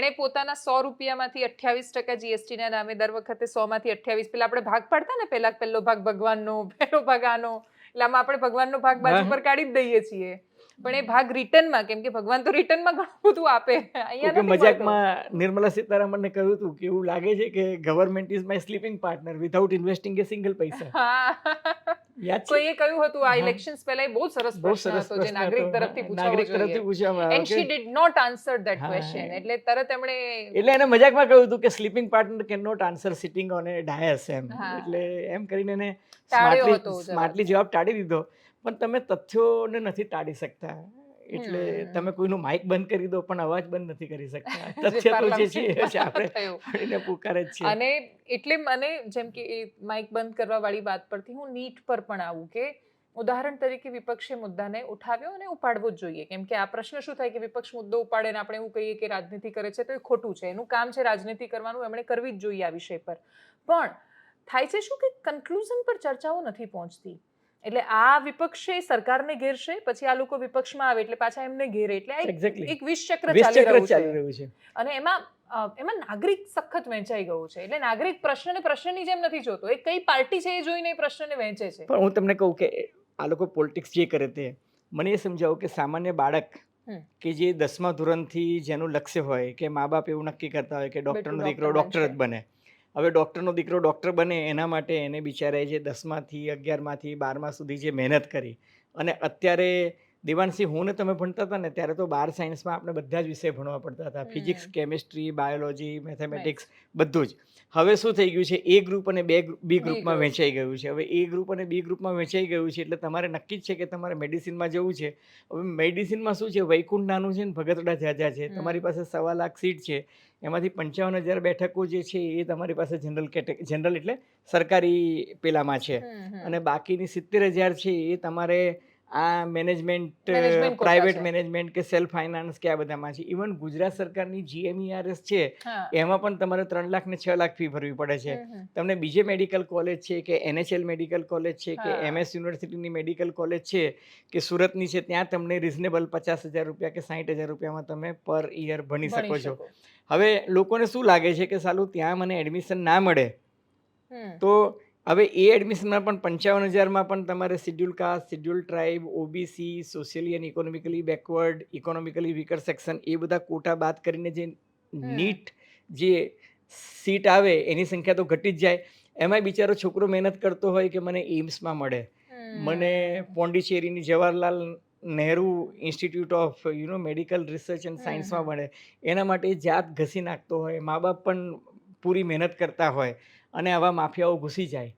એણે પોતાના સો રૂપિયામાંથી અઠ્યાવીસ ટકા જીએસટીના નામે દર વખતે સો માંથી અઠ્યાવીસ પેલા આપણે ભાગ પાડતા ને પેલા પહેલો ભાગ ભગવાનનો પહેલો ભાગ આનો એટલે આમાં આપણે ભગવાનનો ભાગ બાજુ. પર કાઢી જ દઈએ છીએ પણ એ ભાગ રિટર્નમાં કેમ કે ભગવાન તો રિટર્નમાં ઘણું બધું આપે અહીંયા. મજાકમાં નિર્મલા સીતારામનને કહ્યું હતું કે એવું લાગે છે કે government is my sleeping partner without investing a single પૈસા કોઈએ કહ્યું હતું આ ઇલેક્શન્સ પહેલા બહુ સરસ પ્રશ્ન હતો જે નાગરિક તરફથી નાગરિક તરફથી પૂછવામાં and she did not answer that question એટલે તરત એમણે એટલે એને મજાકમાં કહ્યું હતું કે sleeping partner can not answer sitting on a dais એમ એટલે એમ કરીને એને. સ્માર્ટલી જવાબ ટાળી દીધો. પણ તમે તથ્યોને નથી ટાળી શકતા. એટલે તમે કોઈનું માઇક બંધ કરી દો પણ અવાજ બંધ નથી કરી શકતા. તથ્ય તો જે છે આપણે એને પુકારે છે. અને એટલે મને જેમ કે એ માઇક બંધ કરવા વાળી વાત પરથી હું નીટ પર પણ આવું કે ઉદાહરણ તરીકે વિપક્ષે મુદ્દાને ઉઠાવ્યો અને ઉપાડવો જ જોઈએ. કેમ કે આ પ્રશ્ન શું થાય કે વિપક્ષ મુદ્દો ઉપાડે ને આપણે એવું કહીએ કે રાજનીતિ કરે છે તો એ ખોટું છે. એનું કામ છે રાજનીતિ કરવાનું એમણે કરવી જ જોઈએ આ વિષય પર. પણ થાય છે શું કે કન્ક્લુઝન પર ચર્ચાઓ નથી પહોંચતી? એટલે આ વિપક્ષે સરકારને ઘેરશે પછી આ લોકો વિપક્ષમાં આવે એટલે પાછા એમને ઘેરે. એટલે એક- વિષ ચક્ર ચાલી રહ્યું છે. અને એમાં એમાં નાગરિક સખત વહેંચાઈ ગયું છે. એટલે નાગરિક પ્રશ્નને પ્રશ્નની જેમ નથી જોતો. એ કઈ પાર્ટી છે એ જોઈને એ પ્રશ્નને વહેંચે છે. પણ હું તમને કહું કે આ લોકો પોલિટિક્સ જે કરે તે મને એ સમજાવો કે સામાન્ય બાળક કે જે દસમા ધોરણથી જેનું લક્ષ્ય હોય કે મા બાપ એવું નક્કી કરતા હોય કે ડોક્ટરનો દીકરો ડૉક્ટર જ બને. હવે ડૉક્ટરનો દીકરો ડૉક્ટર બને એના માટે એને બિચારાએ જે દસમાંથી અગિયારમાંથી બારમા સુધી જે મહેનત કરી અને અત્યારે દેવાંશી હું ને તમે ભણતા હતા ને ત્યારે તો બાર સાયન્સમાં આપણે બધા જ વિષય ભણવા પડતા હતા. ફિઝિક્સ. કેમિસ્ટ્રી બાયોલોજી મેથેમેટિક્સ બધું જ. હવે શું થઈ ગયું છે? એ ગ્રુપ અને બે બી ગ્રુપમાં વેચાઈ વહેંચાઈ ગયું છે. હવે એ ગ્રુપ અને બી ગ્રુપમાં વહેંચાઈ ગયું છે એટલે તમારે નક્કી જ છે કે તમારે મેડિસિનમાં જવું છે. હવે મેડિસિનમાં શું છે? વૈકુંઠ નાનું છે ને ભગતડા ઝાઝા છે. તમારી પાસે સવા લાખ સીટ છે. એમાંથી પંચાવન હજાર બેઠકો જે છે એ તમારી પાસે જનરલ કેટેગરી જનરલ એટલે સરકારી પેલામાં છે. અને બાકીની સિત્તેર હજાર છે એ તમારે આ મેનેજમેન્ટ પ્રાઇવેટ મેનેજમેન્ટ કે સેલ્ફ ફાઇનાન્સ કે આ બધામાં છે. ઇવન ગુજરાત સરકારની જીએમઈઆરએસ છે એમાં પણ તમારે ત્રણ લાખ ને છ લાખ ફી ભરવી પડે છે. તમને બીજે મેડિકલ કોલેજ છે કે એનએચએલ મેડિકલ કોલેજ છે કે. એમએસ યુનિવર્સિટીની મેડિકલ કોલેજ છે કે સુરતની છે ત્યાં તમને રિઝનેબલ પચાસ હજાર રૂપિયા કે સાઠ હજાર રૂપિયામાં તમે પર ઇયર ભણી શકો છો. હવે લોકોને શું લાગે છે કે સાલું ત્યાં મને એડમિશન ના મળે? તો હવે એ એડમિશનમાં પણ પંચાવન હજારમાં પણ તમારે schedule caste schedule tribe OBC socially and economically backward economically weaker section એ બધા કોટા બાદ કરીને જે નીટ જે સીટ આવે એની સંખ્યા તો ઘટી જ જાય. એમાંય બિચારો છોકરો મહેનત કરતો હોય કે મને એમ્સમાં મળે. મને પોંડિચેરીની Jawaharlal Nehru institute of you know medical research and સાયન્સમાં મળે. એના માટે જાત ઘસી નાખતો હોય મા બાપ પણ પૂરી મહેનત કરતા હોય. અને આવા માફિયાઓ ઘૂસી જાય.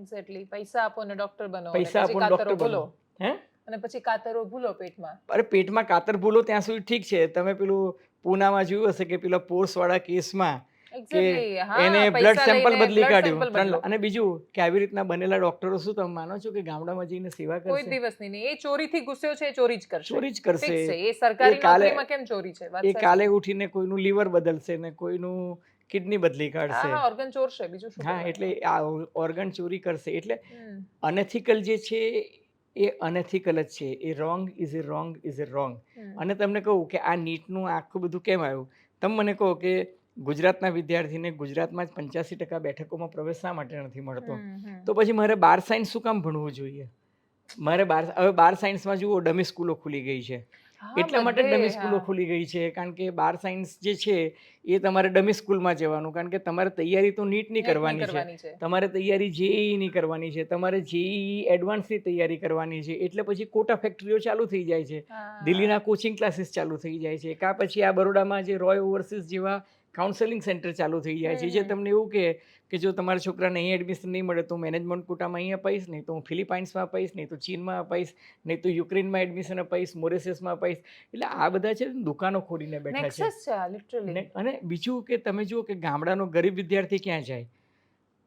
એક્ઝેક્ટલી પૈસા આપો ને ડોક્ટર બનો પૈસા આપો ડૉક્ટર બનો. હે? અને પછી કાતરો ભૂલો પેટમાં. અરે પેટમાં કાતર ભૂલો ત્યાં સુધી ઠીક છે. તમે પેલું પૂનામાં જોયું હશે કે પેલા પોર્સવાળા કેસમાં કે એને બ્લડ સેમ્પલ બદલી કાઢ્યું. અને બીજું કે આવી રીતના બનેલા ડોક્ટરો શું તમે માનો છો કે ગામડામાં જઈને સેવા કોઈ કરશે? દિવસ નહીં એ ચોરીથી ગુસ્સ્યો છે ચોરી જ કરશે. ચોરી જ કરશે. એ સરકારી નોકરીમાં કેમ ચોરી છે? એ કાલે ઉઠીને કોઈનું લીવર બદલશે ને કોઈનું કિડની બદલી કાઢશે. ઓર્ગન ચોરશે બીજું શું હા એટલે આ ઓર્ગન ચોરી કરશે એટલે અનએથિકલ જે છે એ અનએથિકલ જ છે. એ wrong is a wrong is a wrong અને તમને કહું કે આ નીટનું આખું બધું કેમ આવ્યું? તમે મને કહો કે ગુજરાતના વિદ્યાર્થીને ગુજરાતમાં જ પંચ્યાસી ટકા બેઠકોમાં પ્રવેશ શા માટે નથી મળતો. તો પછી મારે બાર સાયન્સ શું કામ ભણવું જોઈએ? મારે બાર હવે બાર સાયન્સમાં જુઓ ડમી સ્કૂલો ખુલી ગઈ છે. એટલા માટે ડમી સ્કૂલો ખુલી ગઈ છે કારણ કે બાર સાયન્સ જે છે એ તમારે ડમી સ્કૂલમાં જવાનું કારણ કે તમારે તૈયારી તો નીટની કરવાની છે. તમારે તૈયારી જેઈની કરવાની છે તમારે જેઈ એડવાન્સની તૈયારી કરવાની છે એટલે પછી કોટા ફેક્ટરીઓ ચાલુ થઈ જાય છે. દિલ્હીના કોચિંગ ક્લાસીસ ચાલુ થઈ જાય છે કાં પછી આ બરોડામાં જે રોય ઓવરસીઝ જેવા કાઉન્સેલિંગ સેન્ટર ચાલુ થઈ જાય છે. જે તમને એવું કહે કે જો તમારા છોકરાને અહીં એડમિશન નહીં મળે તો મેનેજમેન્ટ કોટામાં અહીં અપાઈશ નહીં તો હું ફિલિપાઇન્સમાં અપાઈશ નહીં તો ચીનમાં અપાઈશ નહીં તો યુક્રેનમાં એડમિશન અપાઈશ મોરેસિયસમાં અપાઈશ. એટલે આ બધા છે દુકાનો ખોલીને બેઠા છે. અને બીજું કે તમે જુઓ કે ગામડાનો ગરીબ વિદ્યાર્થી ક્યાં જાય?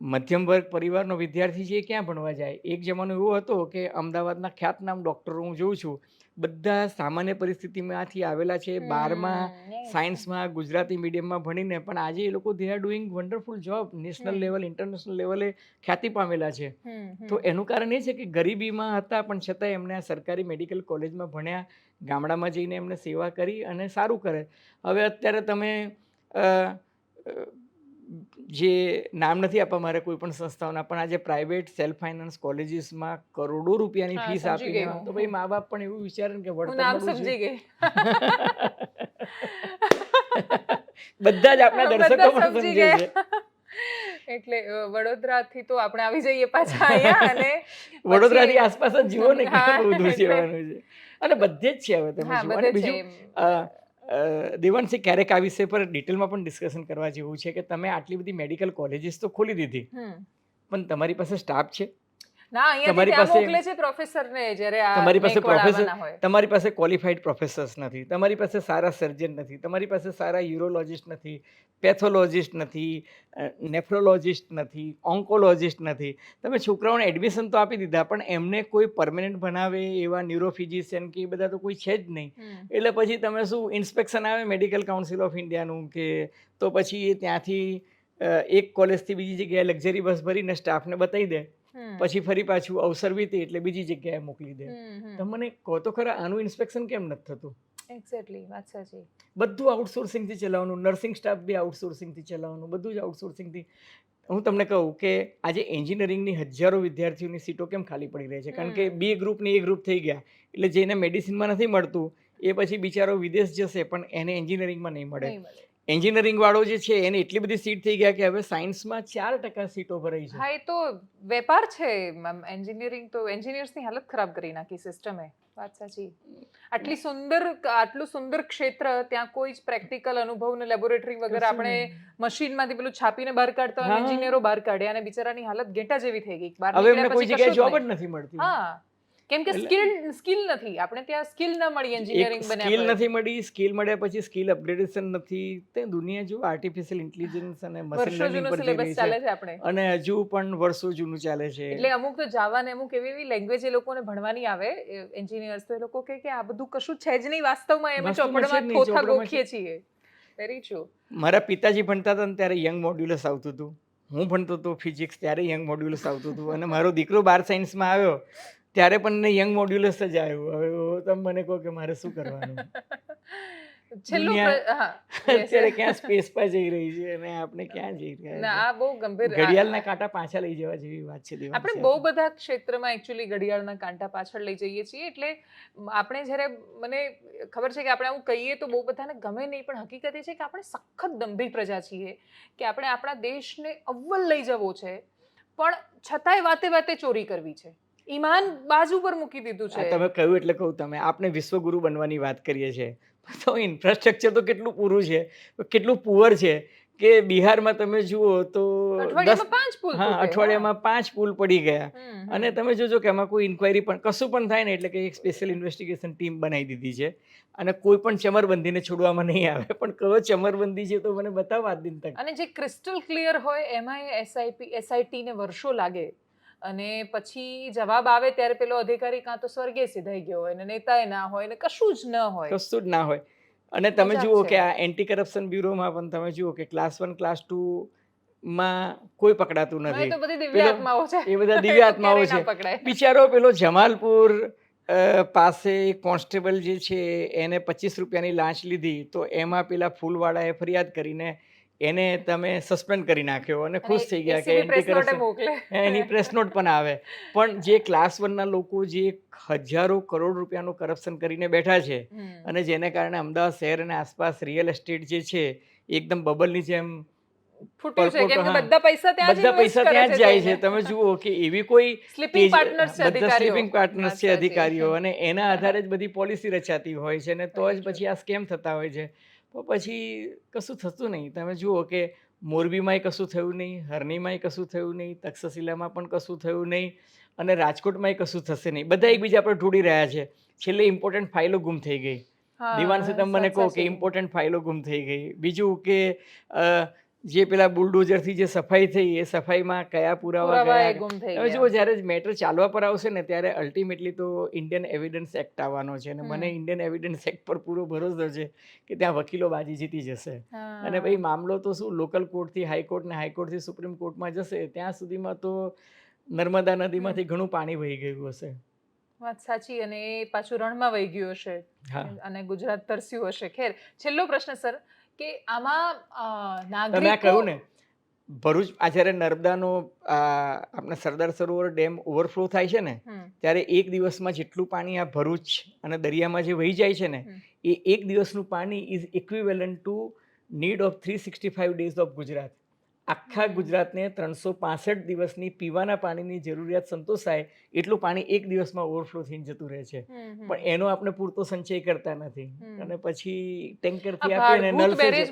મધ્યમ વર્ગ પરિવારનો વિદ્યાર્થી છે એ ક્યાં ભણવા જાય? એક જમાનો એવો હતો કે અમદાવાદના ખ્યાતનામ ડૉક્ટરો હું જોઉં છું. બધા સામાન્ય પરિસ્થિતિમાંથી આવેલા છે. બારમાં સાયન્સમાં ગુજરાતી મીડિયમમાં ભણીને પણ આજે એ લોકો they are doing wonderful job national level international લેવલે ખ્યાતિ પામેલા છે. તો એનું કારણ એ છે કે ગરીબીમાં હતા પણ છતાંય એમને આ સરકારી મેડિકલ કોલેજમાં ભણ્યા ગામડામાં જઈને એમને સેવા કરી અને સારું કરે. હવે અત્યારે તમે જે નામ નથી આપવા મારે કોઈ પણ સંસ્થાઓના પણ આજે પ્રાઇવેટ સેલ્ફ ફાઇનાન્સ કોલેજીસમાં કરોડો રૂપિયાની ફીસ આપી તો ભાઈ મા બાપ પણ એવું વિચારે કે વળતર નામ સમજી. ગઈ. બધા જ આપણા દર્શકો પણ સમજી ગયા. એટલે વડોદરાથી તો આપણે આવી જઈએ પાછા અહીંયા અને વડોદરાથી પછી- આસપાસ જ જીવો ને કેટલું બધું છે. અને બધે જ છે હવે તમે બીજું દેવાંશી ક્યારેક આ વિષય પર ડિટેલમાં પણ ડિસ્કશન કરવા જેવું છે કે તમે આટલી બધી મેડિકલ કોલેજીસ તો ખોલી દીધી. પણ તમારી પાસે સ્ટાફ છે? ના તમારી પાસે- મોકલે છે પ્રોફેસરને જ્યારે આ તમારી પાસે હોય. તમારી પાસે ક્વોલિફાઈડ પ્રોફેસર્સ નથી તમારી પાસે સારા સર્જન નથી તમારી પાસે સારા યુરોલોજિસ્ટ નથી પેથોલોજિસ્ટ નથી નેફ્રોલોજિસ્ટ નથી ઓન્કોલોજિસ્ટ નથી. તમે છોકરાઓને એડમિશન તો આપી દીધા પણ એમને કોઈ પરમેનન્ટ ભણાવે એવા ન્યુરોફિઝિશિયન કે એ બધા તો કોઈ છે જ નહીં. એટલે પછી તમે શું ઇન્સ્પેક્શન આવે મેડિકલ કાઉન્સિલ ઓફ ઇન્ડિયાનું કે તો પછી એ ત્યાંથી એક કોલેજથી બીજી જગ્યાએ લક્ઝરી બસ ભરીને સ્ટાફને બતાવી દે. પછી ફરી પાછું અવસર વીતે એટલે બીજી જગ્યાએ મોકલી દે. મને કહો તો ખરા આનું ઇન્સ્પેક્શન કેમ નથી થતું? એક્ઝેક્ટલી વાત સાચી. બધું આઉટસોર્સિંગથી ચલાવવાનું નર્સિંગ સ્ટાફ બી આઉટસોર્સિંગથી ચલાવવાનું બધું જ આઉટસોર્સિંગથી હું તમને કહું કે આજે એન્જિનિયરિંગની હજારો વિદ્યાર્થીઓની સીટો કેમ ખાલી પડી રહી છે? કારણ કે. બી ગ્રુપની એ ગ્રુપ થઈ ગયા. એટલે જેને મેડિસિનમાં નથી મળતું એ પછી બિચારો વિદેશ જશે પણ એને એન્જિનિયરિંગમાં નહીં મળે. નહીં એન્જિનિયરિંગ વાળો જે છે એને એટલી બધી સીટ થઈ ગયા કે હવે સાયન્સમાં ચાર ટકા સીટો ભરાઈ છે. હા એ તો વેપાર છે એન્જિનિયરિંગ તો એન્જિનિયર્સની હાલત ખરાબ કરી નાખી સિસ્ટમે વાત સાચી. આટલી સુંદર આટલું સુંદર ક્ષેત્ર ત્યાં કોઈ જ પ્રેક્ટિકલ અનુભવ ને લેબોરેટરી વગર આપણે. મશીનમાંથી પેલું છાપીને બહાર કાઢતા એન્જિનિયરો બહાર કાઢ્યા અને બિચારાની હાલત ઘેટા જેવી થઈ ગઈ. હવે એમને કોઈ જગ્યાએ જોબ જ નથી મળતી. હા. કેમ કે સ્કિલ સ્કિલ નથી. આપણે ત્યાં સ્કિલ ન મળી એન્જિનિયરિંગ બને સ્કિલ નથી મળી સ્કિલ મળ્યા પછી સ્કિલ અપગ્રેડેશન નથી. તે દુનિયા જો આર્ટિફિશિયલ ઇન્ટેલિજન્સ અને મશીન લર્નિંગ પર જઈ રહી ચાલે છે આપણે. અને હજુ પણ વર્ષો જૂનું ચાલે છે. એટલે અમુક તો જાવા ને અમુક એવી એવી લેંગ્વેજ એ લોકોને ભણવાની આવે. એન્જિનિયર્સ તો એ લોકો કહે કે આ બધું કશું છે જ નહીં વાસ્તવમાં એમ ચોપડમાં થોથા ગોખીએ છીએ. વેરી ટ્રુ મારા પિતાજી ભણતા હતા ને ત્યારે યંગ મોડ્યુલસ આવતું હતું. હું ભણતો હતો ફિઝિક્સ ત્યારે યંગ મોડ્યુલસ આવતું હતું. અને મારો દીકરો બાર સાયન્સમાં આવ્યો. ત્યારે પણ યંગ મોડ્યુલસ જ આવ્યું. હવે તમે મને કહો કે મારે શું કરવાનું? અત્યારે ક્યાં સ્પેસ પર જઈ રહી છે અને આપણે ક્યાં જઈ રહ્યા ના આ બહુ ગંભીર ઘડિયાળના કાંટા પાછા લઈ જવા જેવી વાત છે આપણે બહુ બધા ક્ષેત્રમાં એકચ્યુઅલી ઘડિયાળના કાંટા પાછળ લઈ જઈએ છીએ. એટલે આપણે જ્યારે મને ખબર છે કે આપણે આવું કહીએ તો બહુ બધાને ગમે નહીં પણ હકીકત એ છે કે આપણે સખત દંભી પ્રજા છીએ કે આપણે આપણા દેશને અવ્વલ લઈ જવો છે. પણ છતાંય વાતે વાતે ચોરી કરવી છે. ઈમાન બાજુ પર મૂકી દીધું છે. તમે કહ્યું એટલે કહું તમે આપણે વિશ્વગુરુ બનવાની વાત કરીએ છીએ. તો ઇન્ફ્રાસ્ટ્રક્ચર તો કેટલું પૂરું છે કેટલું પુઅર છે કે બિહારમાં તમે જુઓ તો દસ પાંચ પુલ હા અઠવાડિયામાં પાંચ પુલ પડી ગયા. અને તમે જોજો કે એમાં કોઈ ઇન્ક્વાયરી પણ કશું પણ થાય ને એટલે કે એક સ્પેશિયલ ઇન્વેસ્ટિગેશન ટીમ બનાવી દીધી છે. અને કોઈ પણ ચમરબંધીને છોડવામાં નહીં આવે. પણ કયો ચમરબંધી છે તો મને બતાવો આ દિન તક. અને જે ક્રિસ્ટલ ક્લિયર હોય એમાં એસઆઈપી એસઆઈટીને વર્ષો લાગે. અને પછી જવાબ આવે ત્યારે પેલો અધિકારી કાં તો સ્વર્ગે સિધાઈ ગયો હોય ને નેતાએ ના હોય ને કશું જ ન હોય. કશું જ ના હોય. અને તમે જુઓ કે આ એન્ટી કરપ્શન બ્યુરોમાં પણ તમે જુઓ કે ક્લાસ વન ક્લાસ ટુ માં કોઈ પકડાતું નથી. એ બધા દિવ્ય આત્માઓ છે. બિચારો પેલો જમાલપુર પાસે કોન્સ્ટેબલ જે છે એને પચીસ રૂપિયાની લાંચ લીધી. તો એમાં પેલા ફૂલવાળાએ ફરિયાદ કરીને એને તમે સસ્પેન્ડ કરી નાખ્યો અને ખુશ થઈ ગયા કે એન્ટી કરપ્શન એની પ્રેસ નોટ પણ આવે. પણ જે ક્લાસ વનના લોકો જે હજારો કરોડ રૂપિયાનું કરપ્શન કરીને બેઠા છે અને જેને કારણે અમદાવાદ શહેર અને આસપાસ રિયલ એસ્ટેટ જે છે એકદમ બબલની જેમ. બધા પૈસા ત્યાં જ જાય છે. તમે જુઓ કે એવી કોઈ સ્લીપિંગ પાર્ટનર્સ છે. અધિકારીઓ. અને એના આધારે જ બધી પોલિસી રચાતી હોય છે અને તો જ પછી આ સ્કેમ થતા હોય છે. તો પછી કશું થતું નહીં. તમે જુઓ કે મોરબીમાંય કશું થયું નહીં હરણીમાંય કશું થયું નહીં તક્ષશિલામાં પણ કશું થયું નહીં અને રાજકોટમાંય કશું થશે નહીં. બધા એકબીજા પર ઢૂંઢી રહ્યા છે. છેલ્લે ઇમ્પોર્ટન્ટ ફાઇલો ગુમ થઈ ગઈ. દિવાન તમે મને કહો કે. ઇમ્પોર્ટન્ટ ફાઇલો ગુમ થઈ ગઈ. બીજું કે જે પેલા બુલડોઝરથી જે સફાઈ થઈ એ સફાઈમાં કયા પુરાવા હવે જુઓ જ્યારે મેટર ચાલવા પર આવશે ને ત્યારે અલ્ટિમેટલી તો ઇન્ડિયન એવિડન્સ એક્ટ આવવાનો છે અને મને ઇન્ડિયન એવિડન્સ એક્ટ પર પૂરો ભરોસો છે કે ત્યાં વકીલો બાજી જીતી જશે. અને ભાઈ મામલો તો શું લોકલ કોર્ટથી હાઈકોર્ટ ને હાઈકોર્ટથી સુપ્રીમ કોર્ટમાં જશે ત્યાં સુધીમાં તો નર્મદા નદીમાંથી ઘણું પાણી વહી ગયું હશે. વાત સાચી અને એ પાછું રણમાં વહી ગયું હશે. અને ગુજરાત તરસ્યું હશે. ખેર છેલ્લો પ્રશ્ન સર. કે આમાં નાગરિકો કહ્યું ને ભરૂચ આ જ્યારે નર્મદાનો આપણા સરદાર સરોવર ડેમ ઓવરફ્લો થાય છે ને ત્યારે એક દિવસમાં જેટલું પાણી આ ભરૂચ અને દરિયામાં જે વહી જાય છે ને એ એક દિવસનું પાણી is equivalent to need of three sixty five days of Gujarat આખા. ગુજરાતને ત્રણસો પાસઠ દિવસની પીવાના પાણીની જરૂરિયાત સંતોષાય એટલું પાણી એક દિવસમાં ઓવરફ્લો થઈને જતું રહે છે. પણ એનો આપણે પૂરતો સંચય કરતા નથી અને પછી ટેન્કર આપણે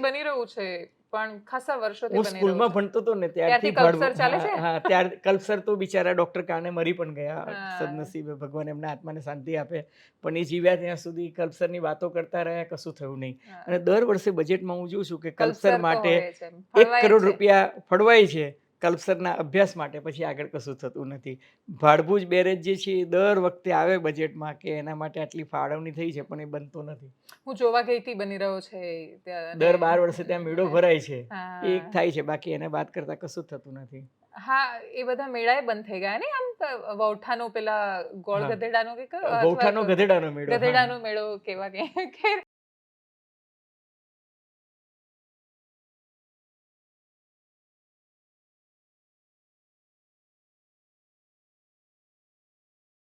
બની રહ્યું છે પણ ખાસા વર્ષોથી હું સ્કૂલમાં ભણતો હતો ને ત્યારથી કલ્પસર ચાલે છે? હા ત્યાર કલ્પસર તો બિચારા ડોક્ટર કાને મરી પણ ગયા. સદનસીબે ભગવાન એમના આત્માને શાંતિ આપે. પણ એ જીવ્યા ત્યાં સુધી કલ્પસરની વાતો કરતા રહ્યા કશું થયું નહીં. અને દર વર્ષે બજેટમાં હું જોઉં છું કે કલ્પસર માટે એક કરોડ રૂપિયા ફળવાય છે. કલ્પસરના અભ્યાસ માટે પછી આગળ કશું થતું નથી. ભાડભૂજ બેરેજ જે છે એ દર વખતે આવે બજેટમાં કે એના માટે આટલી ફાળવણી થઈ છે પણ એ બનતો નથી. હું જોવા ગઈ હતી બની રહ્યો છે દર બાર વર્ષે ત્યાં મેળો ભરાય છે. એ એક થાય છે બાકી એને વાત કરતા કશું થતું નથી. હા એ બધા મેળાએ બંધ થઈ ગયા ને આમ વૌઠાનો પેલા ગોળ. ગધેડાનો કે તો ગધેડાનો મેળો. ગધેડાનો મેળો કેવા કે